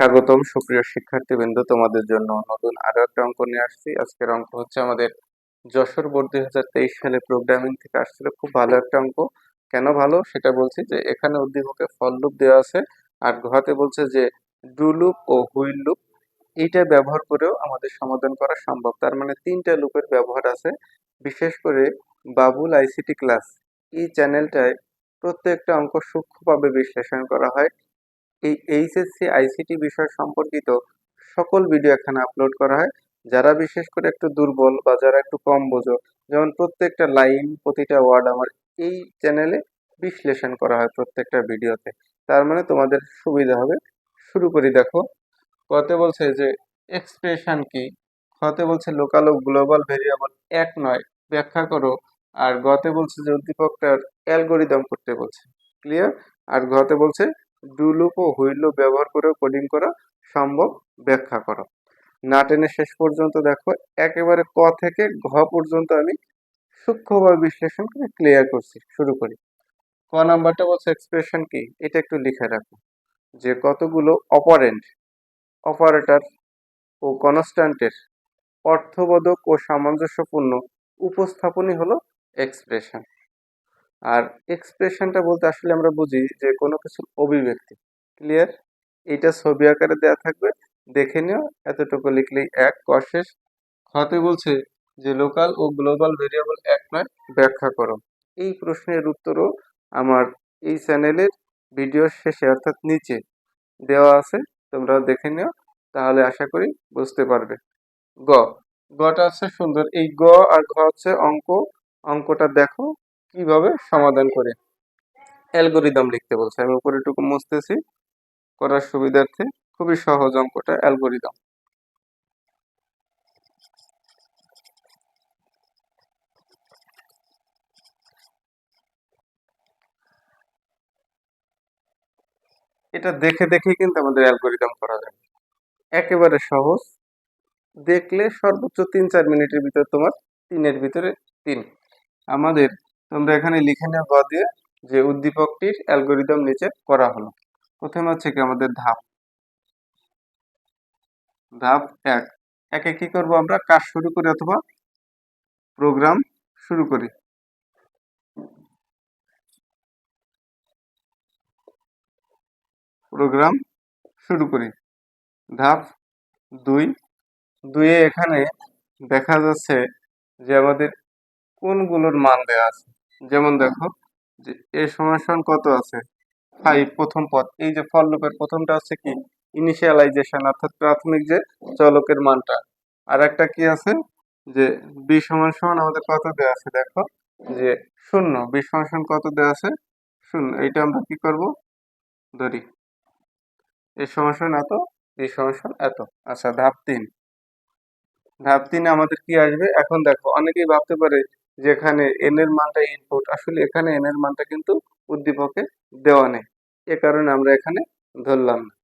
স্বাগতম সুপ্রিয় শিক্ষার্থীবৃন্দ, তোমাদের জন্য নতুন আরও একটা অঙ্ক নিয়ে আসছি। আজকের অঙ্ক হচ্ছে আমাদের যশোর বোর্ড দুই হাজার তেইশ সালে প্রোগ্রামিং থেকে আসছিল। খুব ভালো একটা অঙ্ক। কেন ভালো? সেটা বলছি যে এখানে উদ্দীপকে ফল লুপ দেওয়া আছে আর ঘতে বলছে যে ডু লুপ ও হুইল লুপ এইটা ব্যবহার করেও আমাদের সমাধান করা সম্ভব। তার মানে তিনটা লুপের ব্যবহার আছে। বিশেষ করে বাবুল আইসিটি ক্লাস এই চ্যানেলটায় প্রত্যেকটা অঙ্ক সূক্ষ্মভাবে বিশ্লেষণ করা হয়। এই এইচএসসি আইসিটি বিষয় সম্পর্কিত সকল ভিডিও এখানে আপলোড করা হয়। যারা বিশেষ করে একটু দুর্বল বা যারা একটু কম বোঝো, যেমন প্রত্যেকটা লাইন প্রতিটা ওয়ার্ড আমার এই চ্যানেলে বিশ্লেষণ করা হয় প্রত্যেকটা ভিডিওতে তার মানে তোমাদের সুবিধা হবে। শুরু করি দেখো। কতে বলছে যে এক্সপ্রেশন কি? খতে বলছে লোকাল ও গ্লোবাল ভেরিয়েবল এক নয়, ব্যাখ্যা করো। আর গতে বলছে যে উদ্দীপকটার অ্যালগোরিদম করতে বলছে। ক্লিয়ার আর ঘতে বলছে ডু লুপ ও হুইল ব্যবহার করে কোডিং করা সম্ভব। ব্যাখ্যা করো। না টেনে শেষ পর্যন্ত দেখো, একেবারে ক থেকে ঘ পর্যন্ত আমি সূক্ষ্মভাবে বিশ্লেষণ করে ক্লিয়ার করছি। শুরু করি। ক নাম্বারটা বলছে এক্সপ্রেশন কি? এটা একটু লিখে রাখো। যে কতগুলো অপারেন্ট অপারেটর ও কনস্ট্যান্টের অর্থবোধক ও সামঞ্জস্যপূর্ণ উপস্থাপনই হলো এক্সপ্রেশন আর এক্সপ্রেশনটা বলতে আসলে আমরা বুঝি যে কোনো কিছু অভিব্যক্তি। ক্লিয়ার এটা ছবি আকারে দেওয়া থাকবে। দেখে নিও, এতটুকু লিখলেই এক কশেষ খতে বলছে যে লোকাল ও গ্লোবাল ভেরিয়েবল এক নয়, ব্যাখ্যা করো। এই প্রশ্নের উত্তরও আমার এই চ্যানেলের ভিডিওর শেষে, অর্থাৎ নিচে দেওয়া আছে। তোমরা দেখে নিও, তাহলে আশা করি বুঝতে পারবে। গ, গটা হচ্ছে সুন্দর। এই গ আর ঘ হচ্ছে অঙ্ক। অঙ্কটা দেখো। কীভাবে সমাধান করে? অ্যালগোরিদম লিখতে বলছে। আমি উপরে টুকু মুছতেছি। করার সুবিধার্থে খুবই সহজ অঙ্কটা অ্যালগোরিদম। এটা দেখে দেখে কিন্তু আমাদের অ্যালগোরিদম করা যাবে একেবারে সহজ। দেখলে সর্বোচ্চ তিন চার মিনিটের ভিতর তোমার তিনের ভিতরে তিন। আমাদের তোমরা এখানে লিখে নেওয়া গ দিয়ে যে উদ্দীপকটির অ্যালগোরিদম নিচে করা হলো। প্রথমে হচ্ছে কি আমাদের ধাপ। ধাপ এক। একে কি করব আমরা? কাজ শুরু করি অথবা প্রোগ্রাম শুরু করি। প্রোগ্রাম শুরু করি। ধাপ দুই। দুইয়ে এখানে দেখা যাচ্ছে যে আমাদের কোনগুলোর মান দেওয়া আছে? যেমন দেখো যে এ সমান কত আছে? ফাইভ প্রথম পদ। এই যে ফল লুপের প্রথমটা হচ্ছে কি? ইনিশিয়ালাইজেশন অর্থাৎ প্রাথমিক যে চলকের মানটা। আর একটা কি আছে? যে বি সমান সমান আমাদের কত দেওয়া আছে? দেখো যে শূন্য। বি সমান সমান কত দেওয়া আছে? শূন্য। এইটা আমরা কি করব? ধরি। এ সমান এত বি সমান সমান এত। আচ্ছা ধাপ তিন। ধাপ তিনে আমাদের কি আসবে? এখন দেখো অনেকেই ভাবতে পারে যে এখানে এন এর মানটা ইনপুট আসলে এখানে এন এর মানটা কিন্তু উদ্দীপকে দেওয়া নেই। এ কারণে আমরা এখানে ধরলাম না।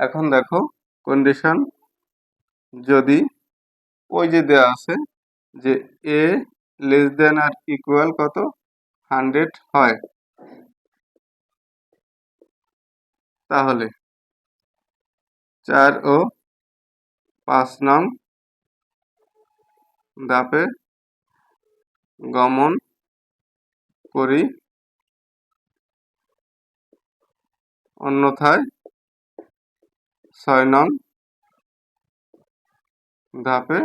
এখন দেখো কন্ডিশন যদি ওই যে দেওয়া আছে যে A less than or equal কত? হান্ড্রেড হয়। তাহলে চার ও পাঁচ নং ধাপে গমন করি। অন্যথায় ছয় নং ধাপে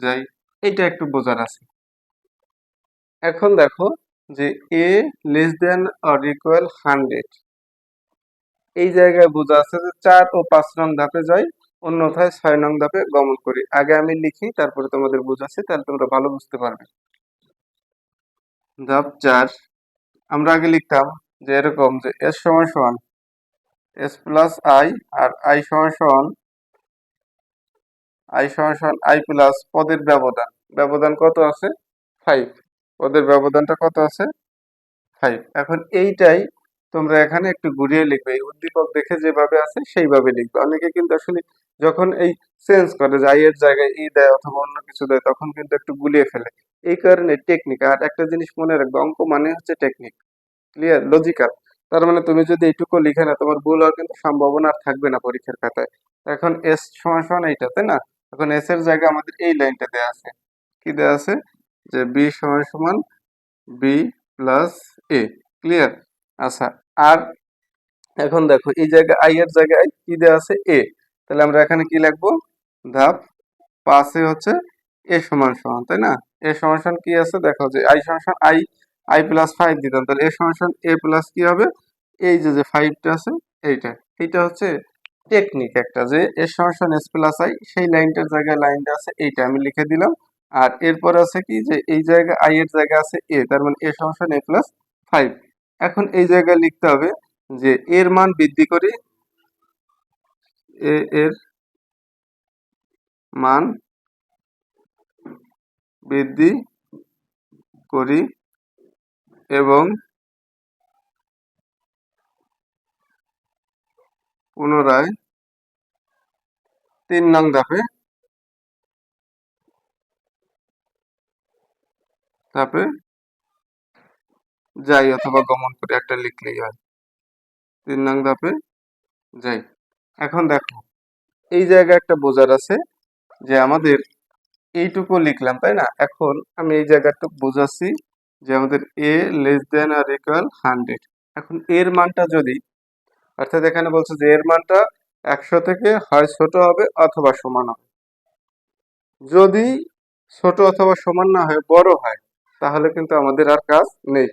যাই। এটা একটু বোঝার আছে। এখন দেখো যে A less than or equal hundred এই জায়গায় বোঝা আছে যে চার ও পাঁচ নং ধাপে যাই। অন্যথায় ছয় নং ধাপে গমন করি। আগে আমি লিখি, তারপরে তোমাদের বোঝাচ্ছি, তাহলে তোমরা ভালো বুঝতে পারবে। ধাপ চার, আমরা আগে লিখতাম যে এরকম যে এস সমান সমান এস প্লাস আই আর আই সমান সমান আই সমান সমান আই প্লাস পদের ব্যবধান। ব্যবধান কত আছে? ফাইভ পদের ব্যবধানটা কত আছে? ফাইভ এখন এইটাই তোমরা এখানে একটু ঘুরিয়ে লিখবে। এই উদ্দীপক দেখে যেভাবে আছে, সেইভাবে লিখবে। অনেকে কিন্তু আসলে যখন এই চেঞ্জ করে যে এর জায়গায় ই দেয় অথবা অন্য কিছু দেয়, তখন কিন্তু একটু গুলিয়ে ফেলে। এই কারণে টেকনিক আর একটা জিনিস মনে রাখবে, অঙ্ক মানে হচ্ছে টেকনিক ক্লিয়ার লজিক্যাল তার মানে তুমি যদি এইটুকু লিখে না তোমার ভুল হওয়ার কিন্তু সম্ভাবনা আর থাকবে না পরীক্ষার খাতায়। এখন এস সমান সমান এইটা, তাই না? এখন এস এর জায়গায় আমাদের এই লাইনটা দেওয়া আছে। কি দেওয়া আছে? যে বি সমান সমান বি প্লাস এ ক্লিয়ার আচ্ছা আর এখন দেখো, এই জায়গায় আই এর জায়গায় কি দেওয়া আছে? এ তাহলে আমরা এখানে কি লিখব? ধাপ পাশে হচ্ছে এ সমান সমান, তাই না? এ সমান কি আছে? দেখো যে আই সমান আই আই প্লাস ফাইভ দিতাম। তাহলে এ সমান এ প্লাস কি হবে? এই যে যে ফাইভটা আছে, এইটা। এইটা হচ্ছে টেকনিক একটা যে এ সমান এস প্লাস আই, সেই লাইনটার জায়গায় লাইনটা আছে, এইটা আমি লিখে দিলাম। আর এরপর আছে কি যে এই জায়গায় আই এর জায়গায় আছে এ, তার মানে এ সমান এ প্লাস ফাইভ। এখন এই জায়গায় লিখতে হবে যে এর মান বৃদ্ধি করি এ এর মান বৃদ্ধি করি এবং পুনরায় তিন নং ধাপে ধাপে যাই অথবা গমন করে একটা লিখলেই হয়। তিন নং ধাপে যাই। এখন দেখো, এই জায়গায় একটা বোঝার আছে যে আমাদের এইটুকু লিখলাম, তাই না? এখন আমি এই জায়গাটুকু বোঝাচ্ছি যে আমাদের A less than or equal hundred এখন এর মানটা যদি, অর্থাৎ এখানে বলছে যে এর মানটা একশো থেকে হয় ছোট হবে অথবা সমান হবে। যদি ছোট অথবা সমান না হয়, বড় হয়, তাহলে কিন্তু আমাদের আর কাজ নেই।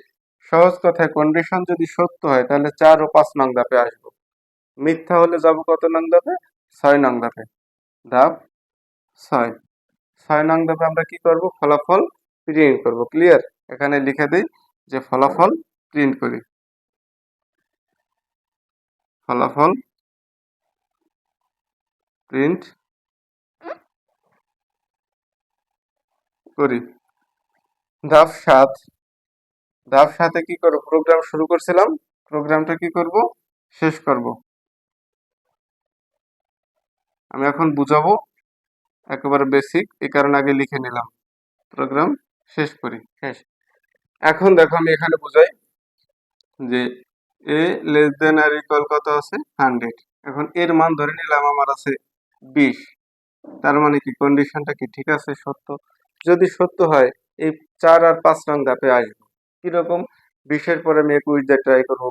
সহজ কথায় কন্ডিশন যদি সত্য হয়, তাহলে চার ও পাঁচ নং ধাপে আসব। মিথ্যা হলে যাব কত নং ধাপে ছয় নং ধাপে ধাপ ছয়। ছয় নং ধাপে আমরা কি করব? ফলাফল প্রিন্ট করব। ক্লিয়ার এখানে লিখে দিই যে ফলাফল প্রিন্ট করি। ফলাফল প্রিন্ট করি। ধাপ সাত। ধাপ সাথে কি করব? প্রোগ্রাম শুরু করছিলাম। প্রোগ্রামটা কি করব? শেষ করব। আমি এখন বুঝাবো একেবারে বেসিক এই কারণে আগে লিখে নিলাম। প্রোগ্রাম শেষ করি। শেষ। এখন দেখো আমি এখানে বুঝাই যে এ লেস দেন আর ইকুয়াল কত আছে? হান্ড্রেড এখন এর মান ধরে নিলাম আমার আছে বিশ। তার মানে কি? কন্ডিশনটা কি? ঠিক আছে সত্য। যদি সত্য হয় এই চার আর পাঁচ নং ধাপে আসব। কীরকম? বিশের পরে আমি একুশ দিয়ে ট্রাই করব।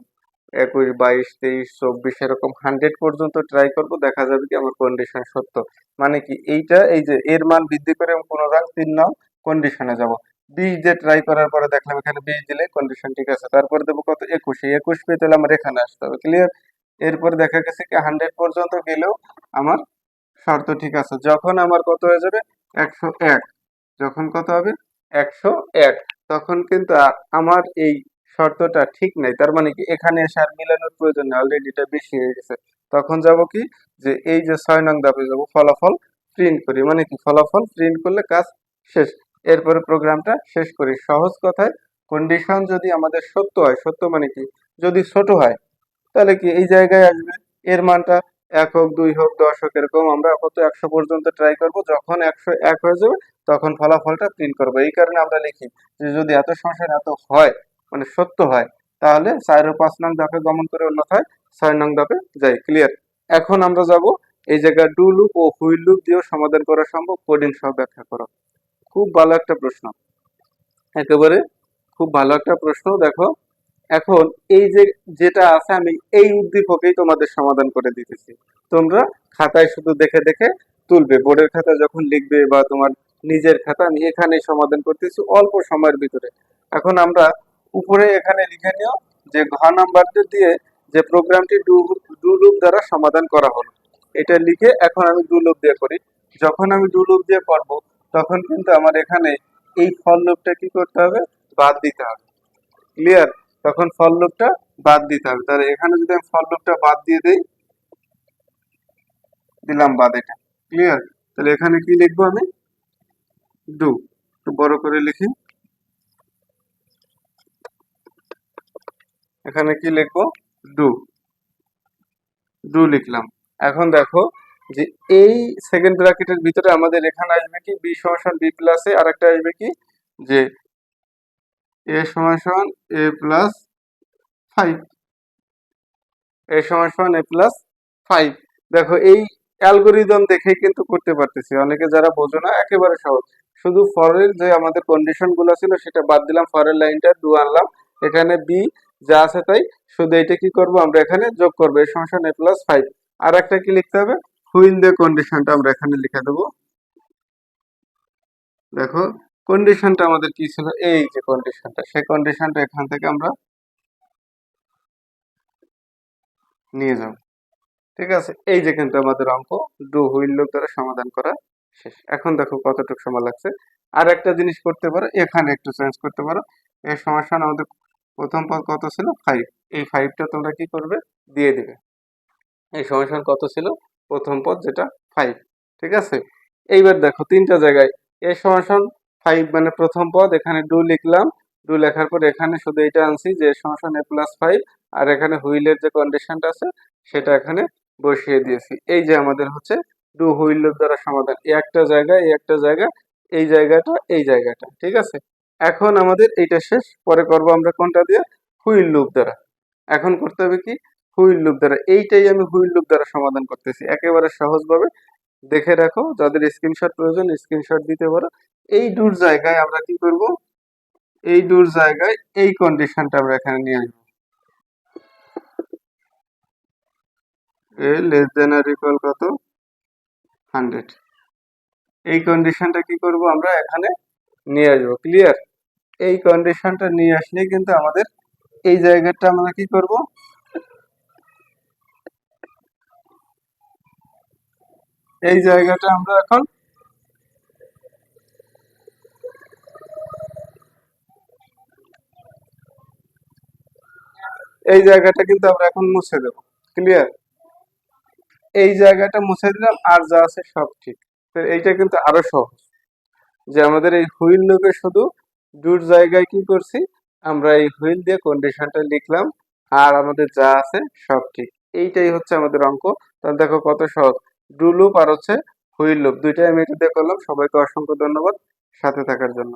একুশ, বাইশ, তেইশ, চব্বিশ এরকম হান্ড্রেড পর্যন্ত ট্রাই করব, দেখা যাবে কি আমার কন্ডিশন সত্য। মানে কি এইটা, এই যে এর মান বৃদ্ধি করে আমি পুনরায় তিন নং কন্ডিশনে যাব। বিশ দিয়ে ট্রাই করার পরে দেখলাম এখানে বিশ দিলে কন্ডিশন ঠিক আছে। তারপরে দেবো কত? একুশ। একুশ পেয়ে তাহলে আমার এখানে আসতে হবে। ক্লিয়ার এরপরে দেখা গেছে কি হান্ড্রেড পর্যন্ত গেলেও আমার শর্ত ঠিক আছে। যখন আমার কত হয়ে যাবে? একশো এক। যখন কত হবে? একশো এক। তখন কিন্তু আমার এই শর্তটা ঠিক নাই। তার মানে কি, এখানে এসে আর মিলানোর প্রয়োজন নেই। অলরেডি এটা বেশি হয়ে গেছে। তখন যাব কি, যে এই যে ছয় নং ধাপে যাব, ফলাফল প্রিন্ট করি। মানে কি, ফলাফল প্রিন্ট করলে কাজ শেষ। এরপরে প্রোগ্রামটা শেষ করি। সহজ কথায় কন্ডিশন যদি আমাদের সত্য হয়, সত্য মানে কি, যদি ছোট হয়, তাহলে কি এই জায়গায় আসবে। এর মানটা এক হোক, দুই হোক, দশ হোক, এরকম আমরা কত একশো পর্যন্ত ট্রাই করব। যখন একশো এক হয়ে যাবে, তখন ফলাফলটা প্রিন্ট করব। এই কারণে আমরা লিখি যে যদি এত সংখ্যার এত হয় মানে সত্য হয়। তাহলে চার ও পাঁচ নং ধাপে গমন করে অন্যথায় ছয় নং ধাপে যাই ক্লিয়ার এখন আমরা যাব এই জায়গায় ডু লুপ ও হুইল লুপ দিয়েও সমাধান করা সম্ভব কোডিং সহ ব্যাখ্যা করো। খুব ভালো একটা প্রশ্ন। একেবারে খুব ভালো একটা প্রশ্ন, দেখো। এখন এই যে যেটা আছে, আমি এই উদ্দীপকেই তোমাদের সমাধান করে দিতেছি। তোমরা খাতায় শুধু দেখে দেখে তুলবে। বোর্ডের খাতা যখন লিখবে বা তোমার নিজের খাতা, আমি এখানে সমাধান করতেছি অল্প সময়ের ভিতরে। এখন আমরা উপরে এখানে লিখে নিও যে ঘ নাম্বারটি দিয়ে যে প্রোগ্রামটি ডু ডু লুপ দ্বারা সমাধান করা হলো। এটা লিখে এখন আমি ডু লুপ দিয়ে করি। যখন আমি ডু লুপ দিয়ে করব, তখন কিন্তু আমার এখানে এই ফল লুপটা কি করতে হবে? বাদ দিতে হবে। ক্লিয়ার তখন ফল লুপটা বাদ দিতে হবে। তাহলে এখানে যদি আমি ফল লুপটা বাদ দিয়ে দেই, দিলাম বাদ এটা। ক্লিয়ার তাহলে এখানে কি লিখব আমি? ডু একটু বড় করে লিখি। এখানে কি লিখব? ডু ডু লিখলাম। এখন দেখো যে এই সেকেন্ড ব্র্যাকেটের ভিতরে আমাদের এখানে আসবে কি? বি সমান বি প্লাসে আর একটা আসবে কি? যে এ সমান এ প্লাস ফাইভ এ সমান এ প্লাস ফাইভ দেখো এই অ্যালগোরিদম দেখেই কিন্তু করতে পারতেছি। অনেকে যারা বোঝো না, একেবারে সহজ। শুধু ফরের যে আমাদের কন্ডিশনগুলো ছিল, সেটা বাদ দিলাম। ফরের লাইনটা ডু আনলাম। এখানে বি যা আছে তাই। শুধু এটা কি করব আমরা এখানে? যোগ করব। এ সমান সমান এ প্লাস ফাইভ আর একটা কি লিখতে হবে? হুইল দ্য কন্ডিশনটা আমরা এখানে লিখে দেবো। দেখো কন্ডিশনটা আমাদের কি ছিল? এই যে কন্ডিশনটা সেই কন্ডিশনটা এখান থেকে আমরা নিয়ে যাব। ঠিক আছে? এই যে কিন্তু আমাদের অঙ্ক ডু হুইল লোক দ্বারা সমাধান করা শেষ। এখন দেখো কতটুকু সময় লাগছে। আর একটা জিনিস করতে পারো, এখানে একটু চেঞ্জ করতে পারো। এই সমস্যা আমাদের প্রথম পদ কত ছিল? ফাইভ এই ফাইভটা তোমরা কি করবে? দিয়ে দিবে। এই সমস্যার কত ছিল? প্রথম পদ যেটা ফাইভ ঠিক আছে? এইবার দেখো তিনটা জায়গায়। এই সমস্যা ফাইভ মানে প্রথম পদ, এখানে ডু লিখলাম। ডু লেখার পর এখানে শুধু এটা আনছি যে সমস্যা এ প্লাস ফাইভ আর এখানে হুইলের যে কন্ডিশনটা আছে, সেটা এখানে বসিয়ে দিয়েছি। এই যে আমাদের হচ্ছে ডু হুইলের দ্বারা সমাধান। এই একটা জায়গা এই একটা জায়গা এই জায়গাটা এই জায়গাটা, ঠিক আছে? এখন আমাদের এইটা শেষ। পরে করব আমরা কোনটা দিয়ে? হুইল লুপ দ্বারা। এখন করতে হবে কি? হুইল লুপ দ্বারা। এইটাই আমি হুইল লুপ দ্বারা সমাধান করতেছি। একেবারে সহজভাবে। দেখে রাখো, যাদের স্ক্রিনশট প্রয়োজন, স্ক্রিনশট দিতে পারো। এই ডুর জায়গায় আমরা কি করব? এই ডুর জায়গায় এই কন্ডিশনটা আমরা এখানে নিয়ে আসব। এ লেস দেন কত? হান্ড্রেড এই কন্ডিশনটা কি করব আমরা? এখানে নিয়ে আসব ক্লিয়ার এই কন্ডিশনটা নিয়ে আসলে কিন্তু আমাদের এই জায়গাটা আমরা কি করব? এই জায়গাটা আমরা এখন এই জায়গাটা কিন্তু আমরা এখন মুছে দেব ক্লিয়ার এই জায়গাটা মুছে দিলাম আর যা আছে সব ঠিক। এইটা কিন্তু আরও সহজ। যে আমাদের এই হুইল লুপে শুধু ডুর জায়গায় কি করছি, আমরা এই হুইল দিয়ে কন্ডিশনটা লিখলাম, আর আমাদের যা আছে সব ঠিক। এইটাই হচ্ছে আমাদের অঙ্ক। তাহলে দেখো কত সহজ। ডু লুপ আর হচ্ছে হুইল লুপ, দুইটাই আমি এটা দিয়ে করলাম। সবাইকে অসংখ্য ধন্যবাদ। সাথে থাকার জন্য।